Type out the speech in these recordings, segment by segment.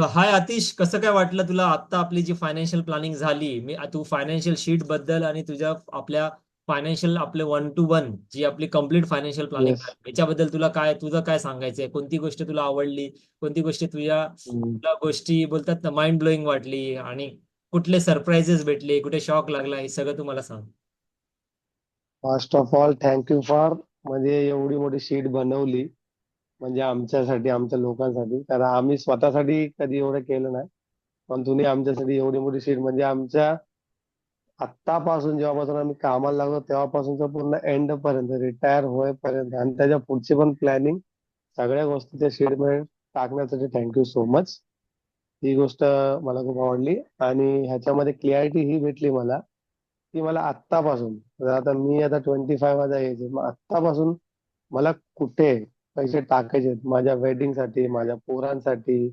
हाय आतिश कसं काय वाटलं तुला आता आपली जी फायनान्शियल प्लॅनिंग झाली? मी तू फायनान्शियल शीटबद्दल आणि तुझ्या आपल्या फायनान्शियल आपले वन टू वन जी आपली कंप्लीट फायनान्शियल प्लॅनिंग. याच्याबद्दल तुला काय तुझं काय सांगायचंय? कोणती गोष्ट तुला आवडली? कोणती गोष्ट तुझ्या. तुला गोष्टी बोलतात ना माइंड ब्लोईंग वाटली आणि कुठले सरप्राइजेस भेटले कुठे शॉक लागला हे सगळं तुम्हाला सांग. First of all thank you for म्हणजे एवढी मोठी शीट बनवली. म्हणजे आमच्यासाठी आमच्या लोकांसाठी. कारण आम्ही स्वतःसाठी कधी एवढं केलं नाही. पण तुम्ही आमच्यासाठी एवढी मोठी शीट म्हणजे आमच्या आत्तापासून जेव्हापासून आम्ही कामाला लागलो तेव्हापासून पूर्ण एंड पर्यंत रिटायर होईपर्यंत. आणि त्याच्या पुढची पण प्लॅनिंग सगळ्या गोष्टी त्या शीटमध्ये टाकण्यासाठी थँक्यू सो मच ही गोष्ट मला खूप आवडली. आणि ह्याच्यामध्ये क्लिअरिटी ही भेटली मला की मला आत्तापासून आता मी आता ट्वेंटी फाय माझा एज आहे मग आत्तापासून मला कुठे पैसे टाकायचे आहेत. माझ्या वेडिंगसाठी माझ्या पोरांसाठी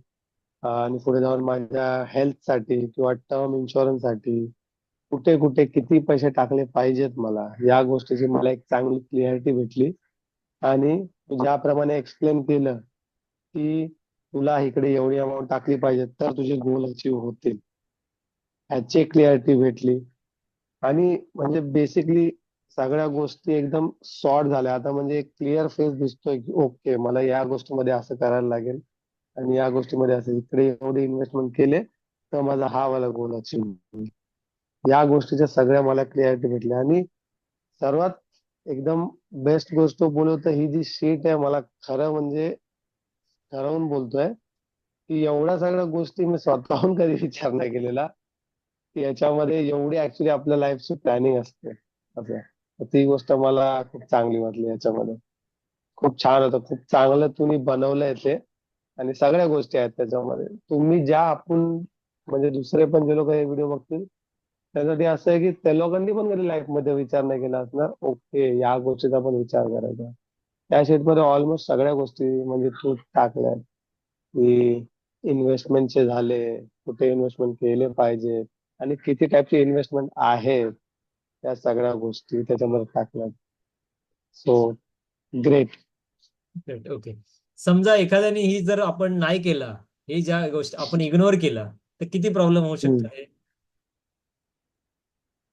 आणि पुढे जाऊन माझ्या हेल्थसाठी किंवा टर्म इन्शुरन्ससाठी कुठे कुठे किती पैसे टाकले पाहिजेत मला या गोष्टीची मला एक चांगली क्लिअरिटी भेटली. आणि ज्याप्रमाणे एक्सप्लेन केलं की तुला इकडे एवढी अमाऊंट टाकली पाहिजे तर तुझे गोल अचीव होतील. ह्याची क्लिअरिटी भेटली. आणि म्हणजे बेसिकली सगळ्या गोष्टी एकदम सॉर्ट झाल्या. आता म्हणजे एक क्लिअर फेस दिसतोय की ओके मला या गोष्टीमध्ये असं करायला लागेल आणि या गोष्टीमध्ये असं इकडे एवढे इन्व्हेस्टमेंट केले तर माझा हा वाला गोल अचीव या गोष्टीच्या सगळ्या मला क्लिअरिटी भेटल्या. आणि सर्वात एकदम बेस्ट गोष्ट बोलू तर ही जी शीट आहे मला खरं म्हणजे ठरवून बोलतोय की एवढ्या सगळ्या गोष्टी मी स्वतःहून कधी विचार नाही केलेला याच्यामध्ये एवढी ऍक्च्युली आपल्या लाईफची प्लॅनिंग असते. असं ती गोष्ट मला खूप चांगली वाटली याच्यामध्ये. खूप छान होतं. खूप चांगलं तुम्ही बनवलंय ते. आणि सगळ्या गोष्टी आहेत त्याच्यामध्ये. तुम्ही ज्या आपण म्हणजे दुसरे पण जे लोक हे व्हिडिओ बघतील त्यासाठी असं आहे की त्या लोकांनी पण कधी लाईफमध्ये विचार नाही केला असणार. ओके या गोष्टीचा पण विचार करायचा. त्या शेतमध्ये ऑलमोस्ट सगळ्या गोष्टी म्हणजे तू टाकल्या. की इन्व्हेस्टमेंटचे झाले कुठे इन्व्हेस्टमेंट केले पाहिजे आणि किती टाईपचे इन्व्हेस्टमेंट आहेत. त्या सगळ्या गोष्टी त्याच्यामध्ये टाकल्यात. सो ग्रेट ओके समजा एखाद्याने ही जर आपण नाही केला हे ज्या गोष्ट आपण इग्नोर केला तर किती प्रॉब्लेम होऊ शकतो?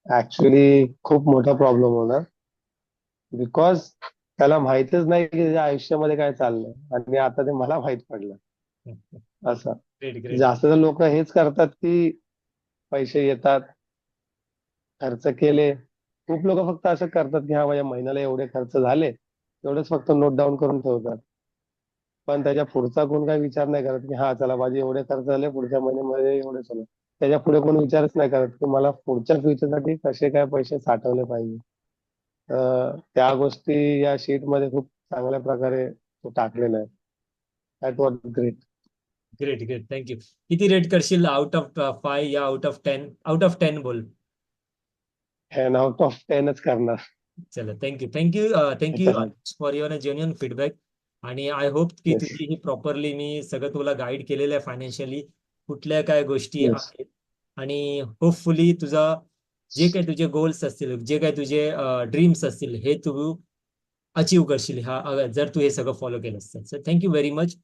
ऍक्च्युली खूप मोठा प्रॉब्लेम होणार. बिकॉज त्याला माहितच नाही की त्याच्या आयुष्यामध्ये काय चाललंय. आणि आता ते मला माहीत पडलं. असं. जास्त लोक हेच करतात की पैसे येतात खर्च केले. खूप लोक फक्त असं करतात की हा माझ्या महिन्याला एवढे खर्च झाले एवढंच फक्त नोट डाऊन करून ठेवतात. पण त्याच्या पुढचा कोण काही विचार नाही करत की हा चला माझे एवढे खर्च झाले पुढच्या महिन्यामध्ये एवढे चालू त्याच्या पुढे कोण विचारच नाही करत की मला पुढच्या फ्युचरसाठी कसे काय पैसे साठवले पाहिजे? त्या गोष्टी या शीटमध्ये खूप चांगल्या प्रकारे तो टाकलेला आहे. That was great great great thank you किती रेट करशील आउट ऑफ फाय या out of ten out of ten बोल. टेन आउट ऑफ टेनच करणार चला thank you thank you thank you. For your genuine feedback आणि आय होप की Yes. तुझी ही प्रॉपरली मी सगळं तुला गाईड केलेलं आहे फायनान्शियली कुठल्या काय गोष्टी Yes. आहेत? आणि होपफुली तुझा जे काही तुझे गोल्स असतील जे काही तुझे ड्रीम्स असतील हे तू अचीव करशील. हा जर तू हे सगळं फॉलो केलं असतं सर थँक्यू व्हेरी मच